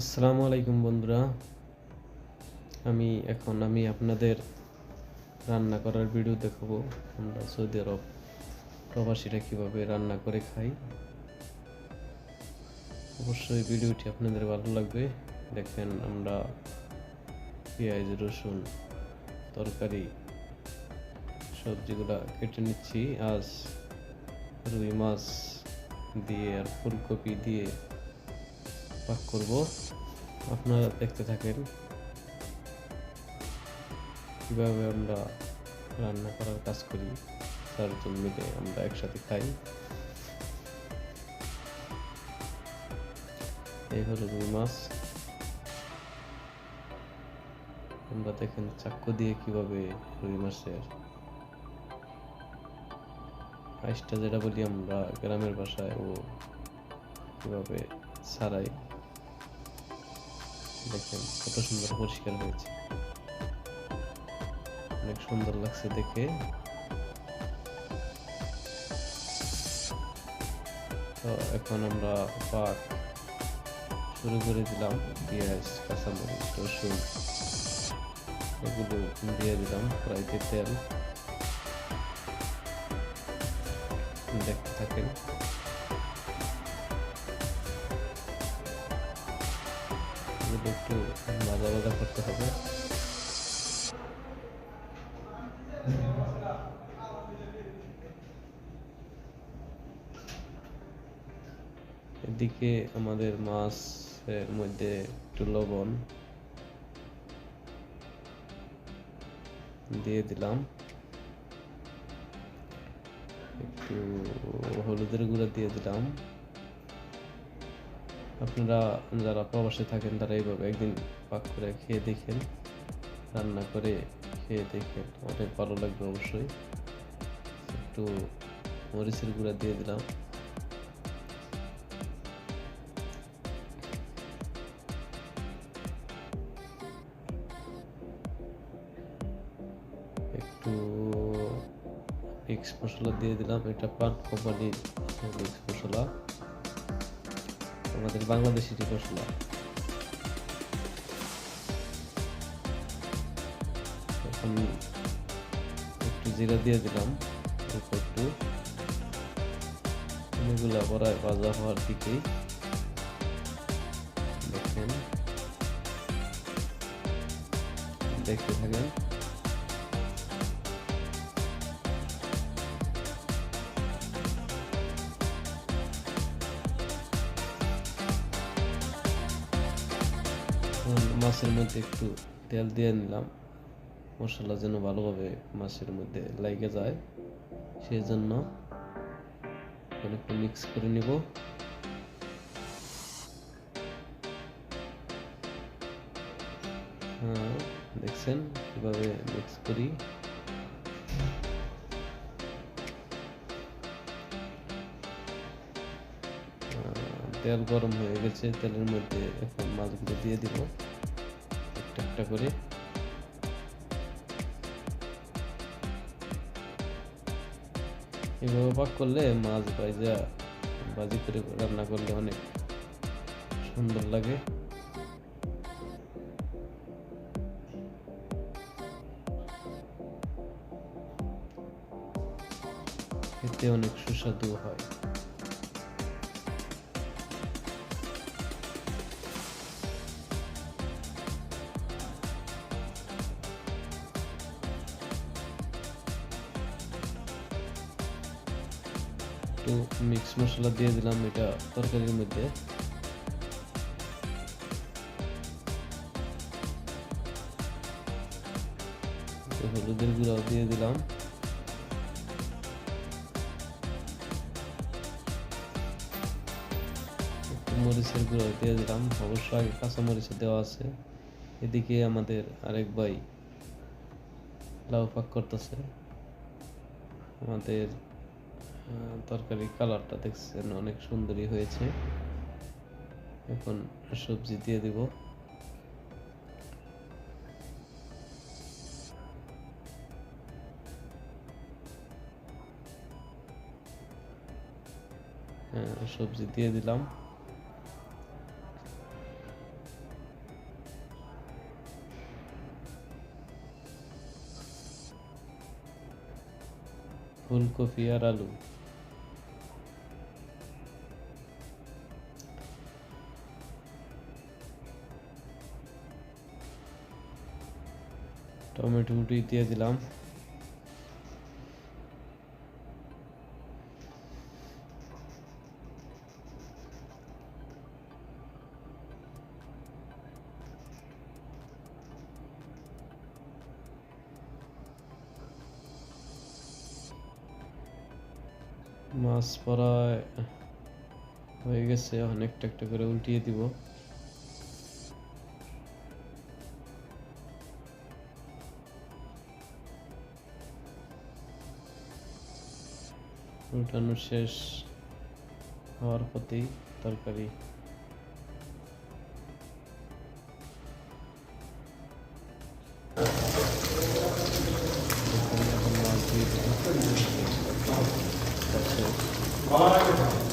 আসসালামু আলাইকুম বন্ধুরা। আমি এখন, আমি আপনাদের রান্না করার ভিডিও দেখাবো। আমরা সৌদি আরব প্রবাসীরা কীভাবে রান্না করে খাই। অবশ্যই ভিডিওটি আপনাদের ভালো লাগবে। দেখেন, আমরা পেঁয়াজ, রসুন, তরকারি, সবজিগুলা কেটে নিচ্ছি। আজ রুই মাছ দিয়ে আর ফুলকপি দিয়ে পাক করব। আপনারা দেখতে থাকেন কীভাবে আমরা রান্না করার কাজ করি চারজন মিলে আমরা একসাথে খাই। এই হলো রুই মাছ। আমরা দেখেন চাক্কু দিয়ে কীভাবে রুই মাছের আইসটা যেটা বলি আমরা গ্রামের ভাষায় ও কীভাবে ছাড়াই। দেখেন কত সুন্দর পরিষ্কার হয়েছে। অনেক সুন্দর লাগছে দেখে। তো এখন আমরা পাক শুরু করে দিলাম পেঁয়াজ কাঁচামরিচ, রসুন। এগুলো দিয়ে দিলাম কড়াইতে তেল। দেখতে থাকেন। এগুলো একটু ভাজা ভাজা করতে হবে। এদিকে আমাদের মাছের মধ্যে একটু লবণ দিয়ে দিলাম। একটু হলুদের গুঁড়া দিয়ে দিলাম। আপনারা যারা প্রবাসে থাকেন, তারা এইভাবে একদিন পাক করে খেয়ে দেখেন, রান্না করে খেয়ে দেখেন। অনেক ভালো লাগবে অবশ্যই। একটু মরিচের গুঁড়া দিয়ে দিলাম। একটু মিক্স মশলা দিয়ে দিলাম। এটা পান কোম্পানির মিক্স মশলা। আমাদের বাংলাদেশি মশলা এখন একটু জিরা দিয়ে দিলাম একটু এগুলা প্রায় ভাজা হওয়ার দিকেই। দেখেন। দেখতে থাকেন। মাছের মধ্যে একটু তেল দিয়ে নিলাম। মশলা যেন ভালোভাবে মাছের মধ্যে লাগে যায় সেই জন্য একটু মিক্স করে নিব। হ্যাঁ দেখছেন কীভাবে মিক্স করি। তেল গরম হয়ে গেছে, তেলের মধ্যে এখন মাছগুলো দিয়ে দিব। একটা একটা করে। এভাবে পাক করলে মাছ ভাজা ভাজি করে রান্না করলে অনেক সুন্দর লাগে। খেতে অনেক সুস্বাদু হয়। একটু মিক্স মশলা দিয়ে দিলাম এটা তরকারির মধ্যে। হলুদের গুঁড়াও দিয়ে দিলাম। মরিচের গুঁড়াও দিয়ে দিলাম। অবশ্য আগে কাঁচা মরিচ দেওয়া আছে। এদিকে আমাদের আরেক ভাই লাউ পাক করতেছে। আমাদের তরকারির কালারটা দেখছেন, অনেক সুন্দরই হয়েছে। এখন সবজি দিয়ে দিব। সবজি দিয়ে দিলাম। ফুলকপি আর আলু। টমেটো উটি দিয়ে দিলাম মাছ প্রায় হয়ে গেছে এখন একটা একটা করে উল্টিয়ে দিব উল্টানো শেষ হওয়ার পথেই তরকারি তরকারি এখন মাছ দিয়ে দিব। শেষ।